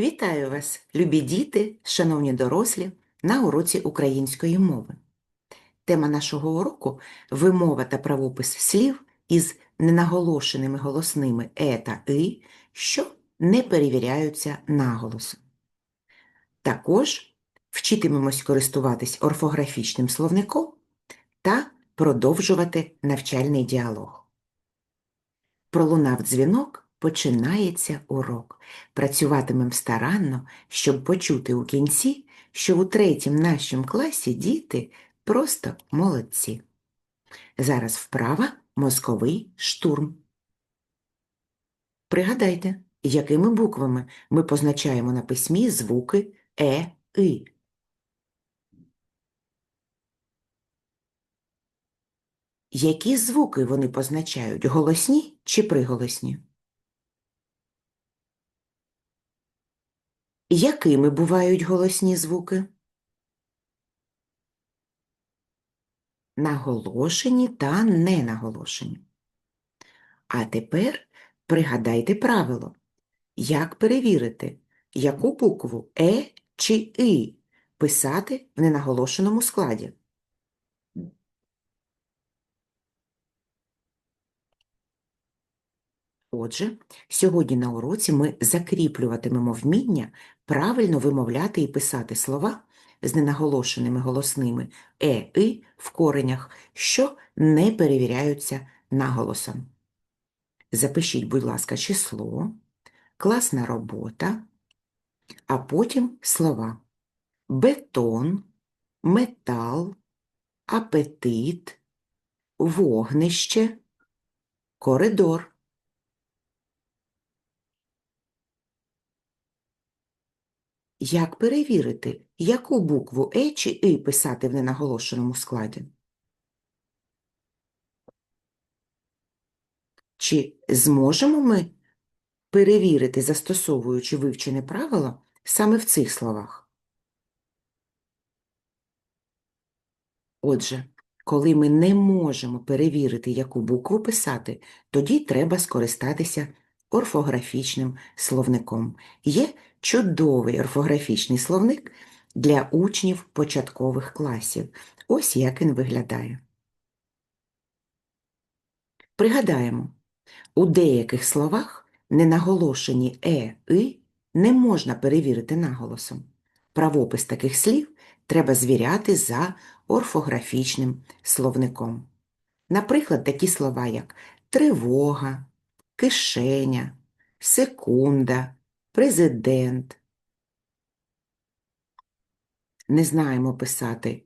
Вітаю вас, любі діти, шановні дорослі, на уроці української мови. Тема нашого уроку вимова та правопис слів із ненаголошеними голосними е та и, що не перевіряються наголосом. Також вчитимемось користуватись орфографічним словником та продовжувати навчальний діалог. Пролунав дзвінок, починається урок. Працюватимем старанно, щоб почути у кінці, що у третім нашому класі діти просто молодці. Зараз вправа мозковий штурм. Пригадайте, якими буквами ми позначаємо на письмі звуки е, и. Які звуки вони позначають голосні чи приголосні? Якими бувають голосні звуки? Наголошені та ненаголошені. А тепер пригадайте правило. Як перевірити, яку букву Е чи И писати в ненаголошеному складі? Отже, сьогодні на уроці ми закріплюватимемо вміння правильно вимовляти і писати слова з ненаголошеними голосними е, и в коренях, що не перевіряються наголосом. Запишіть, будь ласка, число, класна робота, а потім слова бетон, метал, апетит, вогнище, коридор. Як перевірити, яку букву Е чи И писати в ненаголошеному складі? Чи зможемо ми перевірити, застосовуючи вивчене правило, саме в цих словах? Отже, коли ми не можемо перевірити, яку букву писати, тоді треба скористатися орфографічним словником. Є чудовий орфографічний словник для учнів початкових класів. Ось як він виглядає. Пригадаємо, у деяких словах ненаголошені е, и не можна перевірити наголосом. Правопис таких слів треба звіряти за орфографічним словником. Наприклад, такі слова, як тривога, кишеня, секунда, президент. Не знаємо писати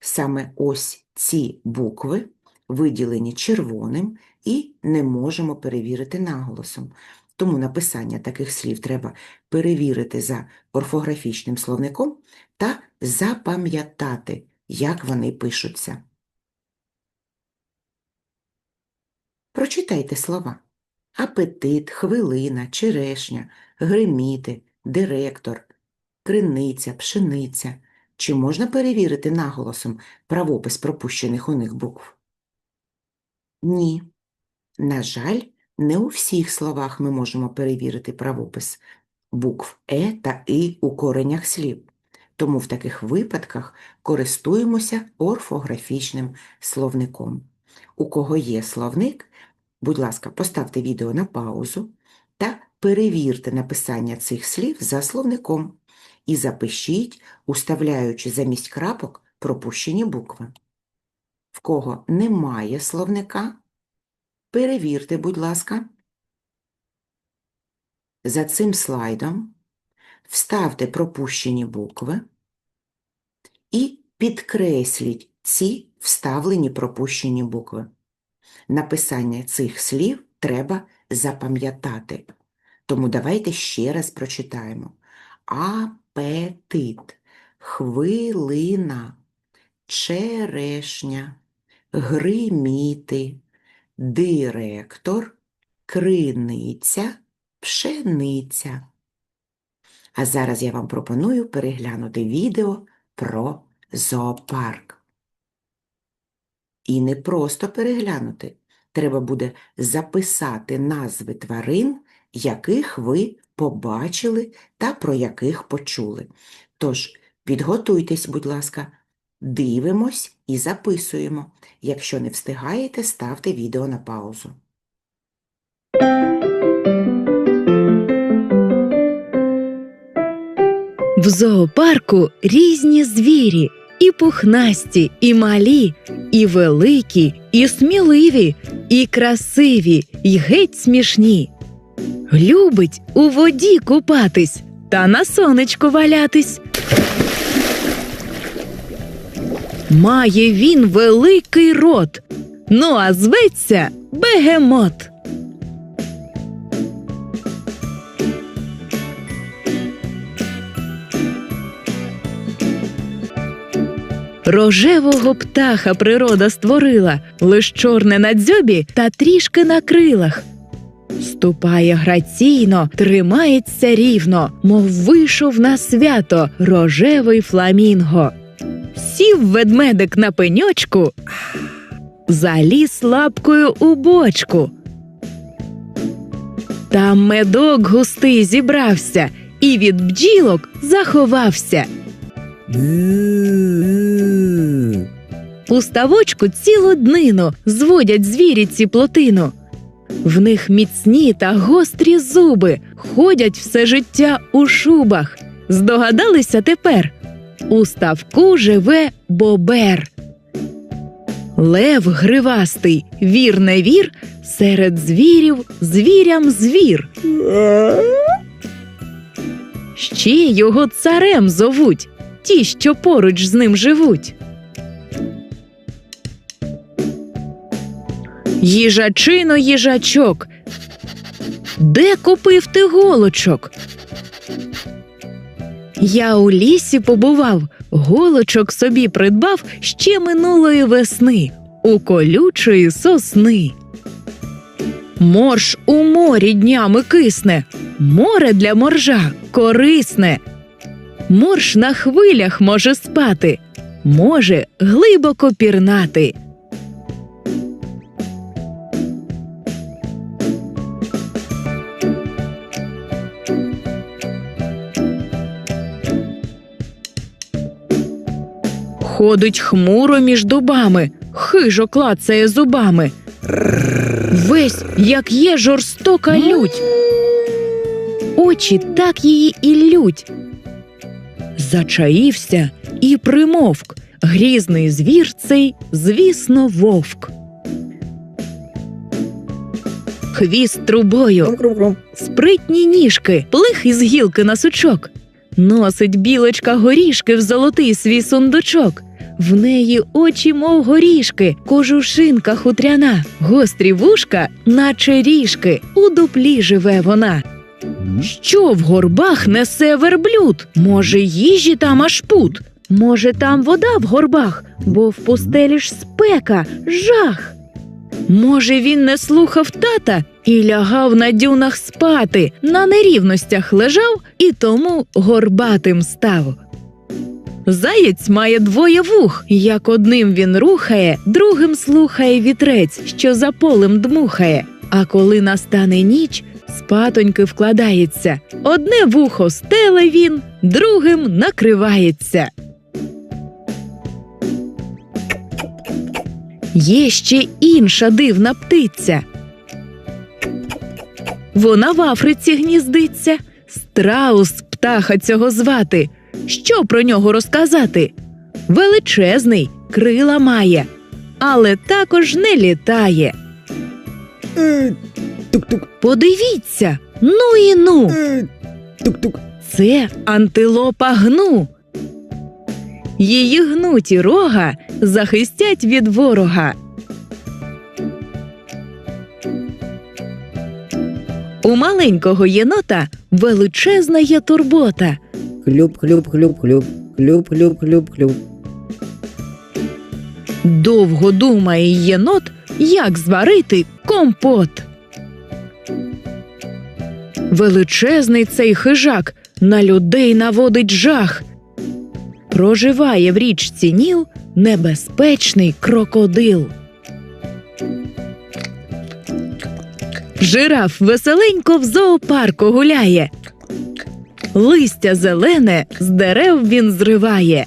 саме ось ці букви, виділені червоним, і не можемо перевірити наголосом. Тому написання таких слів треба перевірити за орфографічним словником та запам'ятати, як вони пишуться. Прочитайте слова. Апетит, хвилина, черешня, гриміти, директор, криниця, пшениця. Чи можна перевірити наголосом правопис пропущених у них букв? Ні. На жаль, не у всіх словах ми можемо перевірити правопис букв Е та И у коренях слів. Тому в таких випадках користуємося орфографічним словником. У кого є словник, будь ласка, поставте відео на паузу та перевірте написання цих слів за словником і запишіть, уставляючи замість крапок пропущені букви. В кого немає словника, перевірте, будь ласка, за цим слайдом вставте пропущені букви і підкресліть ці вставлені пропущені букви. Написання цих слів треба запам'ятати. Тому давайте ще раз прочитаємо. Апетит, хвилина, черешня, гриміти, директор, криниця, пшениця. А зараз я вам пропоную переглянути відео про зоопарк. І не просто переглянути. Треба буде записати назви тварин, яких ви побачили та про яких почули. Тож, підготуйтесь, будь ласка, дивимось і записуємо. Якщо не встигаєте, ставте відео на паузу. В зоопарку різні звірі, і пухнасті, і малі, і великі, і сміливі, і красиві, і геть смішні. Любить у воді купатись та на сонечку валятись. Має він великий рот, ну а зветься бегемот. Рожевого птаха природа створила, лиш чорне на дзьобі та трішки на крилах. Ступає граційно, тримається рівно, мов вийшов на свято рожевий фламінго. Сів ведмедик на пеньочку, заліз лапкою у бочку. Там медок густий зібрався і від бджілок заховався. У ставочку цілу днину зводять звірі ці плотину. В них міцні та гострі зуби, ходять все життя у шубах. Здогадалися тепер? У ставку живе бобер. Лев гривастий, вір не вір, серед звірів звірям звір. Ще його царем зовуть, ті, що поруч з ним живуть. Їжачино їжачок. Де купив ти голочок? Я у лісі побував, голочок собі придбав ще минулої весни у колючої сосни. Морж у морі днями кисне, море для моржа корисне. Морж на хвилях може спати, може глибоко пірнати. Ходить хмуро між дубами, хижо клацає зубами. Весь, як є жорстока лють. Очі так її і лють. Зачаївся і примовк. Грізний звір цей, звісно, вовк. Хвіст трубою, спритні ніжки, плих із гілки на сучок. Носить білочка горішки в золотий свій сундучок. В неї очі, мов горішки, кожушинка хутряна, гострі вушка, наче ріжки, у дуплі живе вона. Що в горбах несе верблюд? Може, їжі там аж пут? Може, там вода в горбах, бо в пустелі ж спека, жах. Може, він не слухав тата і лягав на дюнах спати, на нерівностях лежав і тому горбатим став. Заєць має двоє вух, як одним він рухає, другим слухає вітрець, що за полем дмухає. А коли настане ніч, спатоньки вкладається. Одне вухо стеле він, другим накривається. Є ще інша дивна птиця. Вона в Африці гніздиться. Страус птаха цього звати. Що про нього розказати? Величезний, крила має, але також не літає. Тук-тук. Подивіться, ну і ну, Е, Тук-тук. це антилопа гну. Її гнуті рога захистять від ворога. У маленького єнота величезна є турбота. Хлюб, хлюб, хлюб, хлюб. Хлюб, хлюб, хлюб, хлюб. Довго думає єнот, як зварити компот. Величезний цей хижак на людей наводить жах. Проживає в річці Ніл небезпечний крокодил. Жираф веселенько в зоопарку гуляє. Листя зелене з дерев він зриває.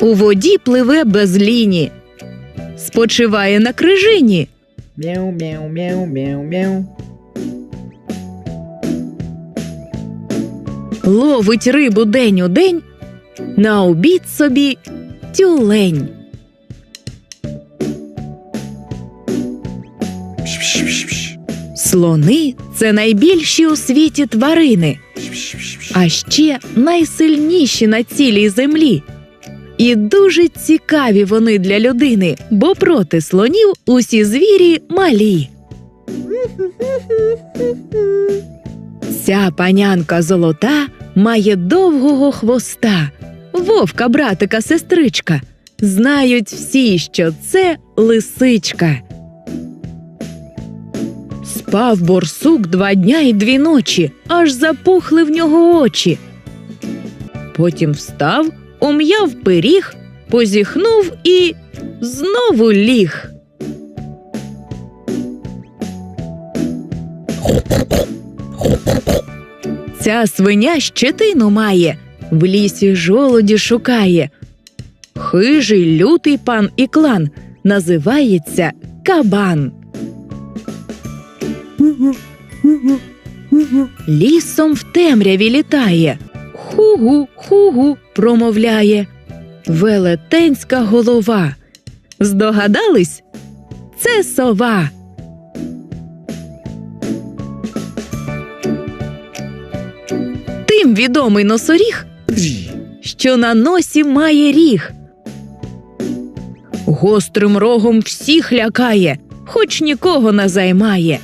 У воді пливе без ліні. Спочиває на крижині. Мяу, мяу, мяу, мяу, мяу. Ловить рибу день у день, на обід собі тюлень. Слони це найбільші у світі тварини, а ще найсильніші на цілій землі. І дуже цікаві вони для людини, бо проти слонів усі звірі малі. Ця панянка золота має довгого хвоста, вовка, братика, сестричка. Знають всі, що це лисичка. Спав борсук два дня і дві ночі, аж запухли в нього очі. Потім встав, ум'яв пиріг, позіхнув і знову ліг. Ця свиня щетину має, в лісі жолоді шукає. Хижий лютий пан і клан називається кабан. Лісом в темряві літає, хугу, хугу промовляє. Велетенська голова. Здогадались? Це сова. Тим відомий носоріг, що на носі має ріг. Гострим рогом всіх лякає, хоч нікого не займає.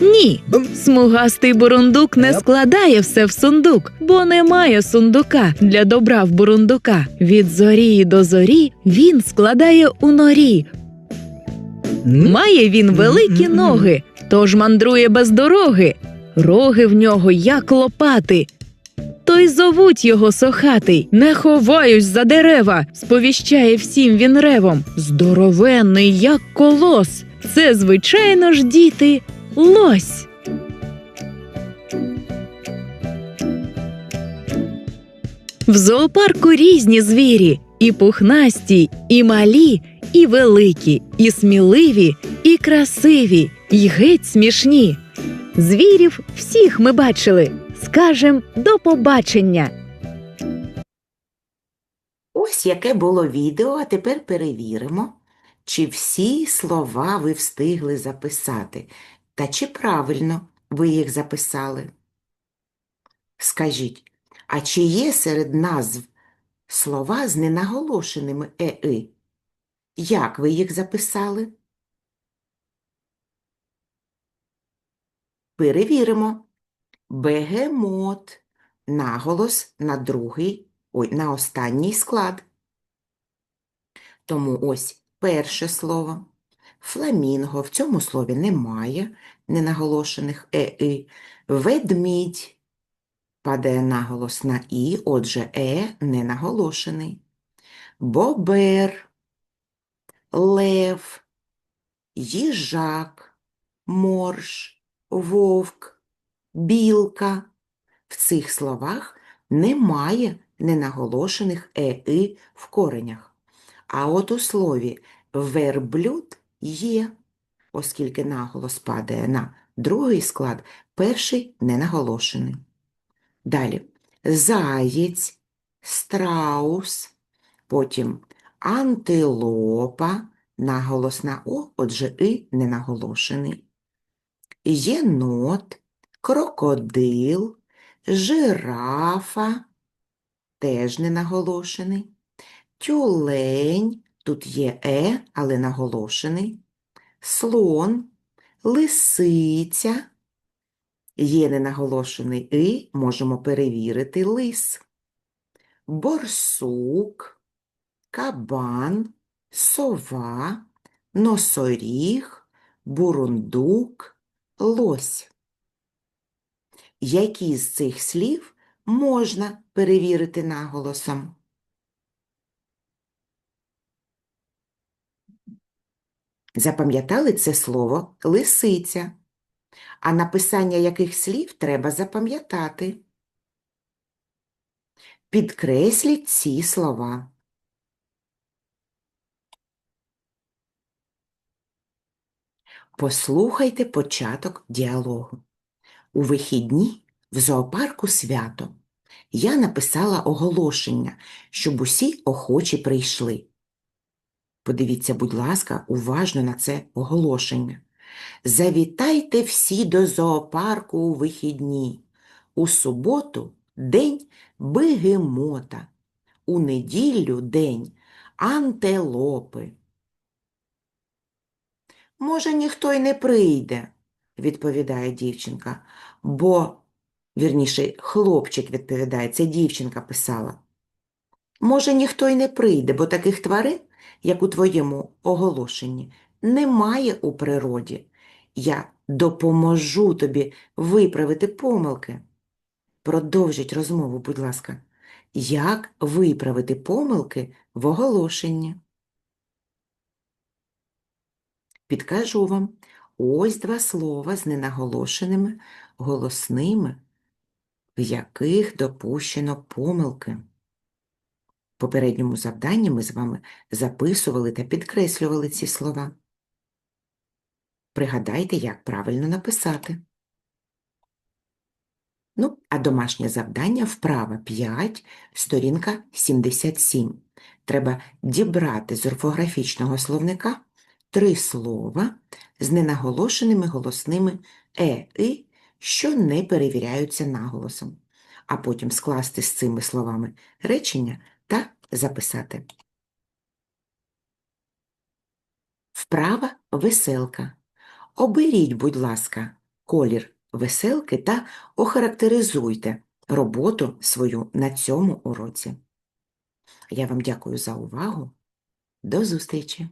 Ні, смугастий бурундук не складає все в сундук, бо немає сундука для добра в бурундука. Від зорі до зорі він складає у норі. Має він великі ноги, тож мандрує без дороги. Роги в нього як лопати. То й зовуть його сохатий. Не ховаюсь за дерева, сповіщає всім він ревом. Здоровенний, як колос. Це, звичайно ж, діти, лось. В зоопарку різні звірі, і пухнасті, і малі, і великі, і сміливі, і красиві, і геть смішні. Звірів всіх ми бачили. Скажем до побачення. Ось яке було відео, а тепер перевіримо, чи всі слова ви встигли записати, та чи правильно ви їх записали. Скажіть, а чи є серед назв слова з ненаголошеними «е-и»? Як ви їх записали? Перевіримо. Бегемот. Наголос на другий, ой, на останній склад. Тому ось перше слово. Фламінго в цьому слові немає ненаголошених е-и. Ведмідь падає наголос на і, отже, е не наголошений. Бобер, лев, їжак, морж, вовк, білка. В цих словах немає ненаголошених е-и в коренях. А от у слові верблюд є, оскільки наголос падає на другий склад, перший ненаголошений. Далі заєць, страус, потім антилопа, наголос на о, отже и ненаголошений. Єнот, крокодил, жирафа, теж не наголошений, тюлень, тут є е, але наголошений, слон, лисиця, є ненаголошений и, можемо перевірити лис, борсук, кабан, сова, носоріг, бурундук, лось. Які з цих слів можна перевірити наголосом? Запам'ятали це слово лисиця. А написання яких слів треба запам'ятати. Підкресліть ці слова. Послухайте початок діалогу. У вихідні в зоопарку свято. Я написала оголошення, щоб усі охочі прийшли. Подивіться, будь ласка, уважно на це оголошення. Завітайте всі до зоопарку у вихідні. У суботу день бегемота, у неділю день антилопи. Може, ніхто й не прийде, відповідає дівчинка, бо, вірніше, хлопчик відповідає, це дівчинка писала. Може, ніхто й не прийде, бо таких тварин, як у твоєму оголошенні, немає у природі. Я допоможу тобі виправити помилки. Продовжіть розмову, будь ласка. Як виправити помилки в оголошенні? Підкажу вам, ось два слова з ненаголошеними голосними, в яких допущено помилки. Попередньому завданні ми з вами записували та підкреслювали ці слова. Пригадайте, як правильно написати. Ну, а домашнє завдання вправа 5, сторінка 77. Треба дібрати з орфографічного словника три слова з ненаголошеними голосними е, и, що не перевіряються наголосом, а потім скласти з цими словами речення записати. Вправа веселка. Оберіть, будь ласка, колір веселки та охарактеризуйте роботу свою на цьому уроці. Я вам дякую за увагу. До зустрічі!